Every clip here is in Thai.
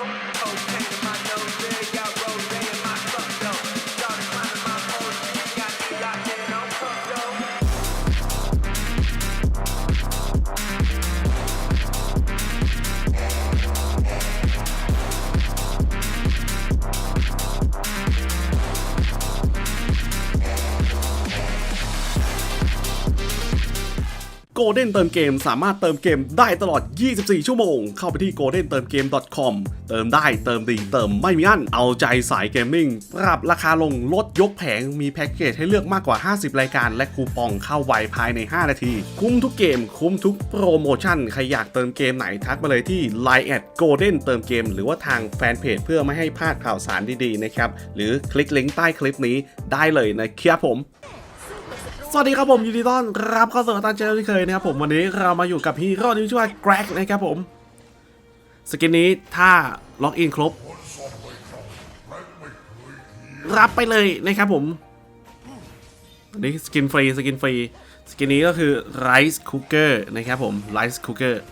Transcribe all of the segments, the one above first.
Bye. โกลเด้นเติมเกม สามารถเติมเกมได้ตลอด 24 ชั่วโมง เข้าไปที่ goldentermgame.com เติมได้เติมดีเติมไม่มีอั้น เอาใจสายเกมมิ่ง ปรับราคาลงลดยกแผง มีแพ็กเกจให้เลือกมากกว่า 50 รายการ และคูปองเข้าไวภายใน 5 นาที คุ้มทุกเกม คุ้มทุกโปรโมชั่น ใครอยากเติมเกมไหนทักมาเลยที่ Line แอด Golden เติมเกม หรือว่าทางแฟนเพจเพื่อไม่ให้พลาดข่าวสารดีๆนะครับ หรือคลิกลิงก์ใต้คลิปนี้ได้เลยนะครับผม สวัสดีครับผมยินดีต้อนรับเข้าสู่ตันเจอที่เคยนะครับผมวันนี้เรามาอยู่กับฮีโร่ที่ชื่อว่าแกร็กนะครับผมสกินนี้ถ้าล็อกอินครบ รับไปเลยนะครับผมอันนี้สกินฟรีสกินฟรีสกินนี้ก็คือไรซ์คุกเกอร์นะครับผมไรซ์คุกเกอร์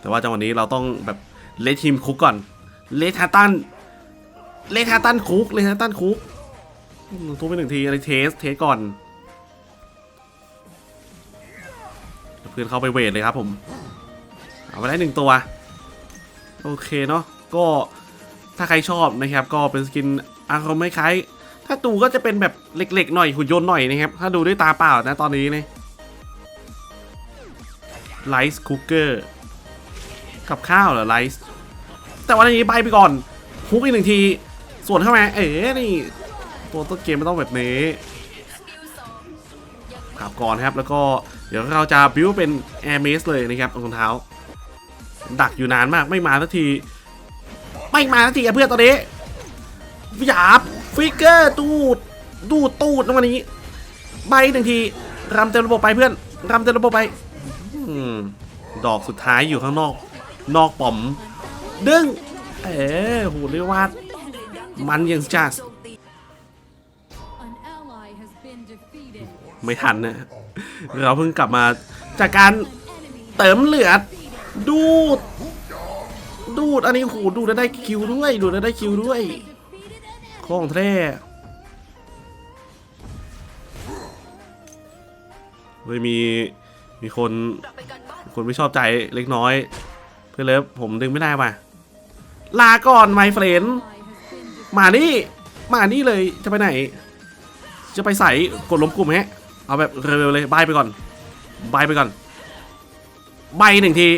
แต่ว่าจังหวะนี้เราต้องแบบเลทีมคุกก่อนเลทาตันเลทาตันคุกเลทาตันคุก ทุบไปหนึ่งทีอะไรเทส เทสก่อน เพื่อนเข้าไปเวทเลยครับผม เอาไปได้หนึ่งตัว โอเคเนาะ ก็ถ้าใครชอบนะครับ ก็เป็นสกินอารมณ์คล้าย ถ้าดูก็จะเป็นแบบเล็กๆหน่อยหุ่นยนต์หน่อยนะครับ ถ้าดูด้วยตาเปล่านะตอนนี้เนี่ยไลซ์คุกเกอร์กับข้าวเหรอไลซ์แต่วันนี้ใบไปก่อนฮุกอีกหนึ่งที ส่วนเข้ามาเอ๋นี่ ตัวต้นเกมไมันต้องแบบนี้ขับก่อนครับ แล้วก็เดี๋ยวเราจะบิวเป็นแอร์เมสเลยนะครับรองเท้า ดักอยู่นานมากไม่มาสักที ไม่มาสักทีเพื่อนตอนนี้หยาบฟิกเกอร์ตูดดูตูดตรงนี้ ใบหนึ่งทีรำเต็มระบบไปเพื่อนรำเต็มระบบไปอดอกสุดท้ายอยู่ข้างนอก นอกป๋อม ดึง เอ๋โหเรียกว่า มันยังจัส ไม่ทันนะเราเพิ่งกลับมาจากการเติมเหลือดดูด ดูดอันนี้โหดูดแล้วได้คิวด้วย ดูดแล้วได้คิวด้วยของแท้เฮ้ยมีมีคนคนไม่ชอบใจเล็กน้อย เพื่อนเลิฟผมดึงไม่ได้ว่ะลาก่อนไมเฟรนมานี่ มานี่เลยจะไปไหน จะไปใส่กดล้มกลุ่มฮะ เอาแบบเร็วๆเลยใบไปก่อนใบไปก่อนใบหนึ่งที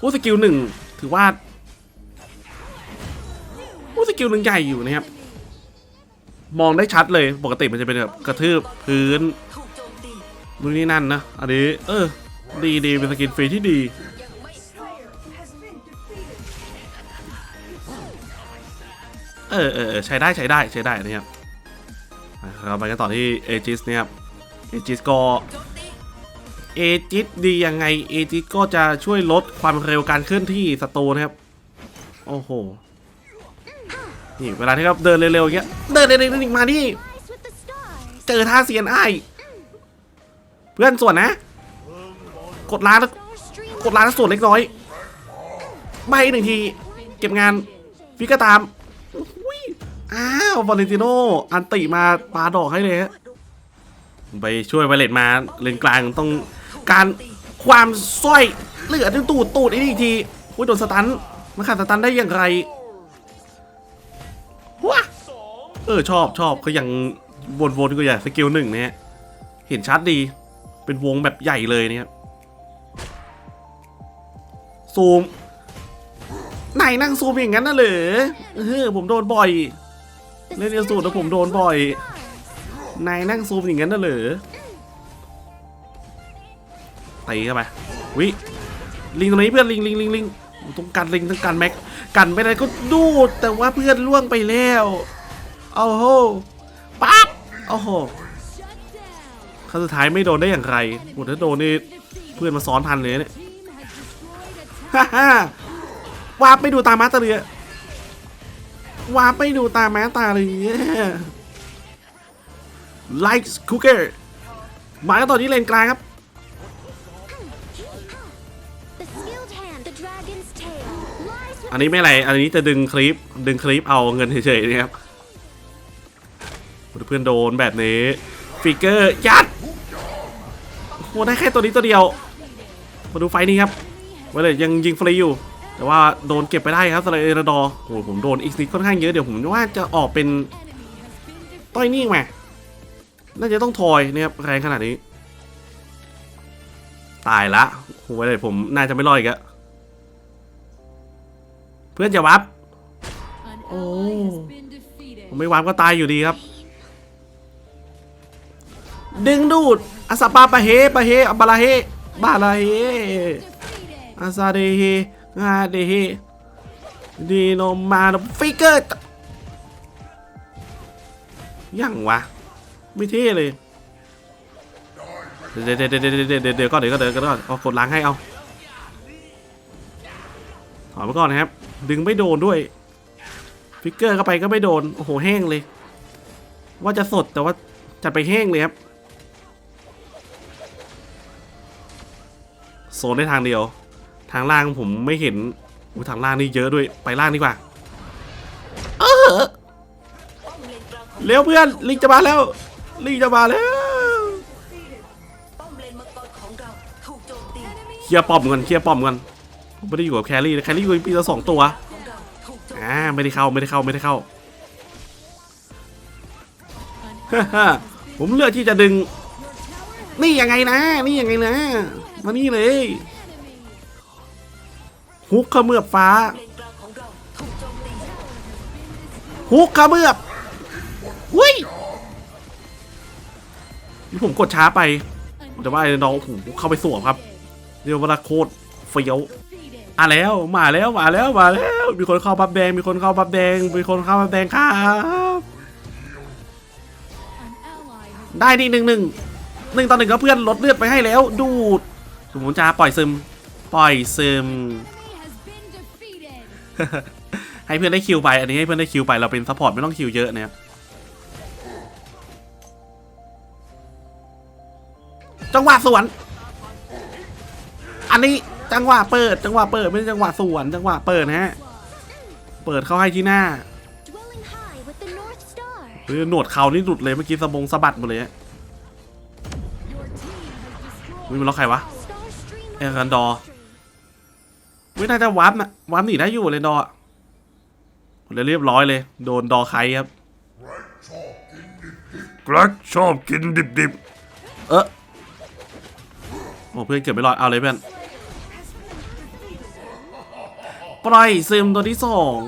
ผู้สกิลหนึ่งถือว่าผู้สกิลหนึ่งใหญ่อยู่นะครับ มองได้ชัดเลยปกติมันจะเป็นแบบกระทืบพื้นนู่นนี่นั่นนะ อันนี้ เออ ดีดีเป็นสกินฟรีที่ดีเออเออใช้ได้ใช้ได้ใช้ได้นะครับเราไปกันต่อที่เอจิสเนี่ยครับ อจิสก็เอจิสดียังไงเอจิสก็จะช่วยลดความเร็วการเคลื่อนที่ศัตรูนะครับ โอ้โห นี่เวลาที่เราเดินเร็วๆอย่างเงี้ย เดินเร็วๆนี่มานี่เจอท่าเซียนไอ้เพื่อนส่วนนะ กดล้านแล้วกดล้านแล้วส่วนเล็กน้อยใบหนึ่งที เก็บงานฟิกก็ตามอุ๊ยอ้าว วาเลนติโน อันติมาปาดอกให้เลยฮะ ไปช่วยไวเลตมาเลนกลางต้องการความสร้อยเลือจนตูดตูดอีกทีอุ้ยโดนสตันมาขาดสตันได้อย่างไรว้าเออชอบชอบก็ยังวนๆก็อย่างสกิลหนึ่งเนี่ยเห็นชัดดีเป็นวงแบบใหญ่เลยเนี่ยซูมไหนนั่งซูมอย่างนั้นน่ะเหรอเออผมโดนบ่อย เล่นเอสูตรแล้วผมโดนบ่อย นายนั่งซูมอย่างนั้นน่ะเหรอตีเข้าไปวิลิงตรงนี้เพื่อนลิงลิงลิงลิงต้องการลิงต้องการแม็กกันไปไหนก็ดูดแต่ว่าเพื่อนล่วงไปแล้วเอาโหปั๊บโอ้โหครั้งสุดท้ายไม่โดนได้อย่างไรโหถ้าโดนนี่เพื่อนมาซ้อนทันเลยเนี่ยฮ่าฮ่าวาร์ปไปดูตามาตาเรือวาร์ปไปดูตามาตาเรือ ไลค์คุกเกอร์มากันต่อที่เลนกลางครับอันนี้ไม่อะไร อันนี้จะดึงคลิป ดึงคลิปเอาเงินเฉยๆนะครับ เพื่อนโดนแบบนี้ ฟิกเกอร์ ยัดโอ้ได้แค่ตัวนี้ตัวเดียว มาดูไฟนี้ครับไวเลยยังยิงฟรีอยู่ แต่ว่าโดนเก็บไปได้ครับสไลเอรดอร์โอ้โหผมโดนอีกนิดค่อนข้างเยอะ เดี๋ยวผมว่าจะออกเป็นต้อยนี่ม น่าจะต้องทอยนะครับแรงขนาดนี้ ตายละโอ้โหไวเลยผมน่าจะไม่รอดอีกอะเพื่อนจะวับ An Oh. ally has been defeated. ผมไม่วางก็ตายอยู่ดีครับ ดึงดูดอาซาปาปะเฮปะเฮอับบาลาเฮบาลาเฮ Defeated. อาซาเดเฮงาเดเฮดีโนมาโนฟิกเกอร์ยังวะ ไม่เท่เลย เดี๋ยวเดี๋ยวเดี๋ยวเดี๋ยวเดี๋ยวก่อนเดี๋ยวก่อนเดี๋ยวก่อนเอากดล้างให้เอาถอยไปก่อนนะครับ ดึงไม่โดนด้วยฟิกเกอร์เข้าไปก็ไม่โดน โอ้โหแห้งเลย ว่าจะสดแต่ว่าจะไปแห้งเลยครับโซนได้ทางเดียว ทางล่างผมไม่เห็นอุยทางล่างนี่เยอะด้วยไปล่างดีกว่าเออเร็วเพื่อนลิงจะมาแล้ว ลิงจะมาแล้วเคลียร์ป้อมกันเคลียร์ป้อมกันผมไม่ได้อยู่กับแครี่แครี่อยู่ปีละสองตัวอ่าไม่ได้เข้าไม่ได้เข้าไม่ได้เข้าผมเลือกที่จะดึง นี่ยังไงนะ นี่ยังไงนะ มานี่เลยฮุกเขมือบฟ้าเลนกของเรามตีฮุกเขมือบหุ้ย นี่ผมกดช้าไป แต่ว่าไอ้น้องโอ้โหเข้าไปสวมครับ เรียกว่าโคตรเฟี้ยว Defeated. มาแล้วมาแล้วมาแล้วมาแล้ว มีคนเข้าบับแดง มีคนเข้าบับแดง มีคนเข้าบับแดงครับได้ดีหนึ่งหนึ่งหนึ่งต่อหนึ่งก็เพื่อนลดเลือดไปให้แล้ว ดูดผมจะปล่อยซึม ปล่อยซึม ให้เพื่อนได้คิวไป อันนี้ให้เพื่อนได้คิวไปเราเป็นซัพพอร์ตไม่ต้องคิวเยอะนะครับ จังหวะสวน อันนี้จังหวะเปิด จังหวะเปิดไม่ใช่จังหวะสวน จังหวะเปิดนะฮะ เปิดเข้าให้ที่หน้า dwelling high with the North Star. เฮ้ยหนวดเขานี่หลุดเลยเมื่อกี้สะบงสะบัดหมดเลยฮะ Your team has วิ destroyed. มันล็อกใครวะ Star stream เอรันดอร์ไม่น่าจะวาร์ปนะวาร์ปหนีได้อยู่เลยดอร์เลยเรียบร้อยเลย โดนดอใครครับกรักชอบกินดิบๆ เออ โอ้เพื่อนเกือบไม่รอดเอาเลยเพื่อนปล่อยซึมตัวที่สอง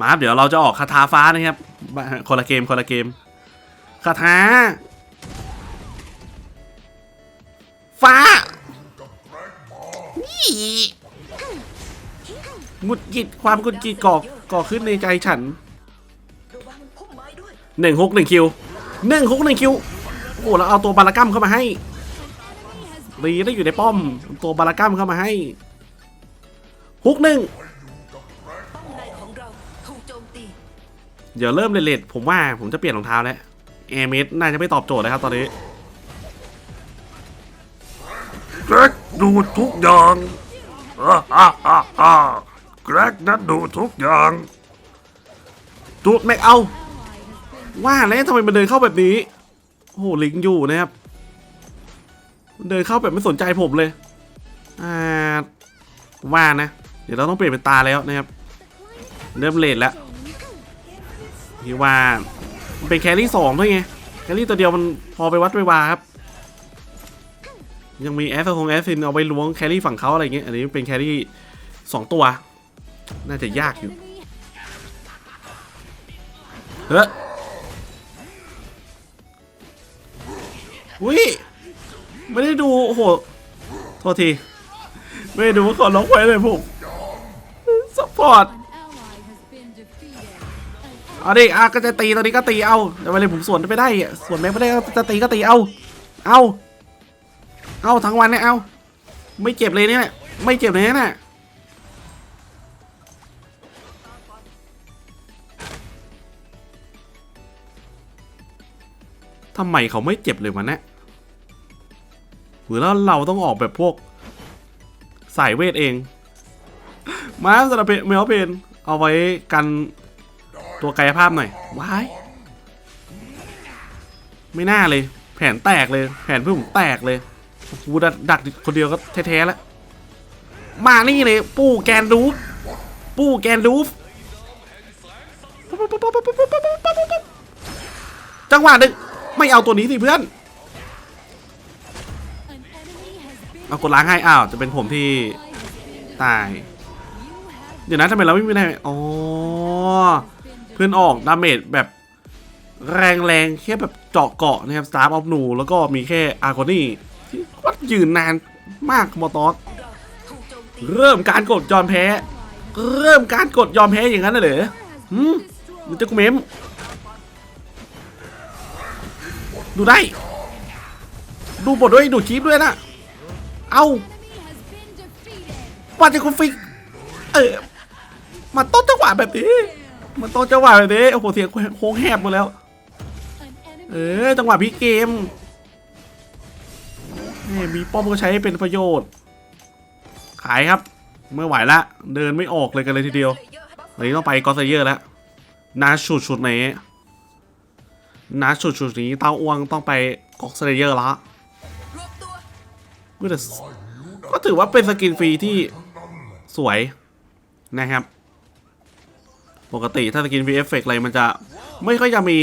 มาครับเดี๋ยวเราจะออกคาถาฟ้านะครับคนละเกมคนละเกมคาถาฟ้านี่หงุดหงิดความกุดกิดก่อก่อขึ้นในใจฉันหนึ่งฮุกหนึ่งคิวหนึ่งฮุกหนึ่งคิว โอ้แล้วเอาตัวบารากัมเข้ามาให้ Enemy has ดีได้อยู่ในป้อม ตัวบารากัมเข้ามาให้ฮุกหนึ่งป้อมในของเราถูกโจมตีเดี๋ยวเริ่มเลทๆผมว่าผมจะเปลี่ยนรองเท้าแล้วแอร์เมสน่าจะไม่ตอบโจทย์แล้วครับตอนนี้แกรกดูทุกอย่างแกรกนัดดูทุกอย่างดูดแม็กเอา ว่าแล้วทำไมมันเดินเข้าแบบนี้ โอ้โหลิงอยู่นะครับ เดินเข้าแบบไม่สนใจผมเลย อ่าว่านะ เดี๋ยวเราต้องเปลี่ยนเป็นตาแล้วนะครับ เริ่มเลทแล้วพี่ว่ามันเป็นแครี่สองด้วยไง แครี่ตัวเดียวมันพอไปวัดไปวาครับ ยังมีแอสคงแอสซินเอาไปล้วงแครี่ฝั่งเขาอะไรเงี้ย อันนี้เป็นแครี่สองตัว น่าจะยากอยู่ เฮ้ย อุ้ยไม่ได้ดูโอ้โหโทษที ไม่ได้ดูว่าขอล็อกไว้เลยผมซัพพอร์ตเอาดิอะก็จะตีตอนนี้ก็ตีเอาแต่เลาผมสวนไม่ได้สวนแม่ไม่ได้จะตีก็ตีเอาเอาเอาทั้งวันเนี่ยเอาไม่เจ็บเลยเนี่ยไม่เจ็บเลยเนี่ยทำไมเขาไม่เจ็บเลยวะเนี่ย หรือแล้วเราต้องออกแบบพวก สายเวทเอง มาสำหรับเมลเพนเอาไว้กันตัวกายภาพหน่อยว้ายไม่น่าเลย แผนแตกเลย แผนเพื่อนผมแตกเลยกูดักดักคนเดียวก็แท้ๆแล้ว มานี่เลย ปู้แกนรูฟปู้แกนรูฟจังหวะหนึ่งไม่เอาตัวนี้สิเพื่อน เอากดล้างให้อ้าวจะเป็นผมที่ตาย เดี๋ยวนะทำไมเราไม่มีได้อ๋อเพื่อนออกดาเมจแบบแรงๆแค่แบบเจาะเกาะนะครับ Star of Nu แล้วก็มีแค่อาร์โกนี่ที่วัดยืนนานมากมอตอสเริ่มการกดยอมแพ้ เริ่มการกดยอมแพ้อย่างนั้นเหรอหืมมันจะกูเมมดูได้ ดูบทด้วย ดูคลิปด้วยนะ เอาปัจจคุณฟิก เออ มาต้นจังหวะแบบนี้ มันต้นจังหวะแบบนี้ โอ้โห เสียงโค้งแหบหมดแล้ว เออ จังหวะพลิกเกมแหมมีป้อมก็ใช้ให้เป็นประโยชน์ ขายครับ ไม่ไหวละ เดินไม่ออกเลยกันเลยทีเดียวเยอะบัฟวันนี้ต้องไปกอสเซเยอร์แล้วนาชุดชุดนี้นาชุดชุดนี้เต้าอ้วงต้องไปกอสเซเยอร์ละรวบตัว ก็แต่ก็ถือว่าเป็นสกินฟรีที่สวยนะครับ ปกติถ้าสกินฟรีเอฟเฟกอะไรมันจะไม่ค่อยจะมี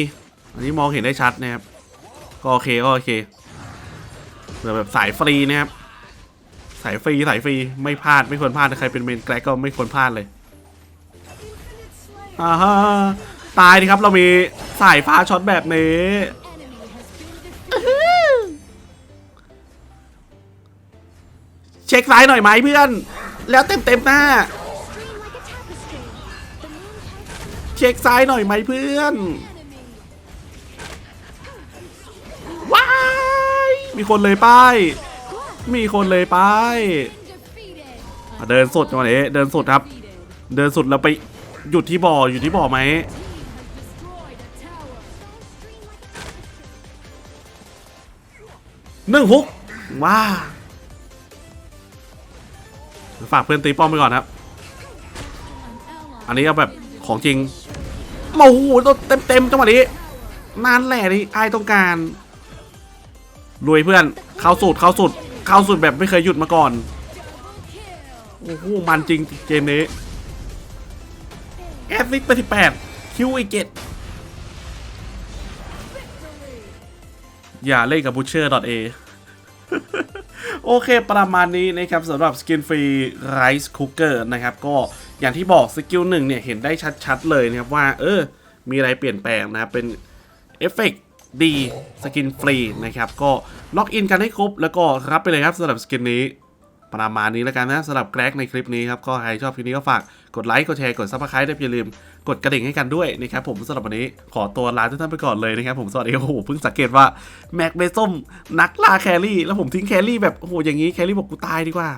อันนี้มองเห็นได้ชัดนะครับ ก็โอเคก็โอเคเผื่อแบบสายฟรีนะครับ สายฟรีสายฟรีไม่พลาดไม่ควรพลาดถ้าใครเป็นเมนแกลกก็ไม่ควรพลาดเลยอ่าฮะตายดิครับเรามีสายฟ้าช็อตแบบนี้ เช็คซ้ายหน่อยไหมเพื่อน แล้วเต็มเต็มหน้า เช็คซ้ายหน่อยไหมเพื่อนว้ายมีคนเลยป้ายมีคนเลยป้ายเดินสุดจังหวะนี้เดินสุดครับ เดินสุดแล้วไปหยุดที่บ่ออยู่ที่บ่อไหมหนึ่งฮุกว้า ฝากเพื่อนตีป้อมไปก่อนครับ อันนี้เอาแบบของจริงโอ้โหเต็มเต็มๆจังหวะนี้นั่นแหละที่ไอ้ต้องการรวยเพื่อนเข้าสูตรเข้าสูตรเข้าสูตรแบบไม่เคยหยุดมาก่อนโอ้โหมันจริงเกมนี้แอสซิสไปสิบแปดคิวอีกเจ็ดอย่าเล่นกับบูเชอร์ .a โอเคประมาณนี้นะครับสำหรับสกินฟรีไรซ์คุกเกอร์นะครับ ก็อย่างที่บอกสกิลหนึ่งเนี่ยเห็นได้ชัดๆเลยนะครับว่า เออ มีอะไรเปลี่ยนแปลงนะครับเป็นเอฟเฟกดีสกินฟรีนะครับ ก็ล็อกอินกันให้ครบ แล้วก็รับไปเลยครับสำหรับสกินนี้ ประมาณนี้แล้วกันนะสำหรับแกร็กในคลิปนี้ครับ ก็ใครชอบคลิปนี้ก็ฝากกดไลค์กดแชร์กดซับสไครต์ด้วยอย่าลืม กดกระดิ่งให้กันด้วยนะครับผมสำหรับวันนี้ขอตัวลาทุกท่านไปก่อนเลยนะครับผมสวัสดีโอ้โหเพิ่งสังเกตว่าแม็กเบส้มนักล่าแครี่แล้วผมทิ้งแครี่แบบโอ้โหอย่างนี้แครี่บอกกูตายดีกว่า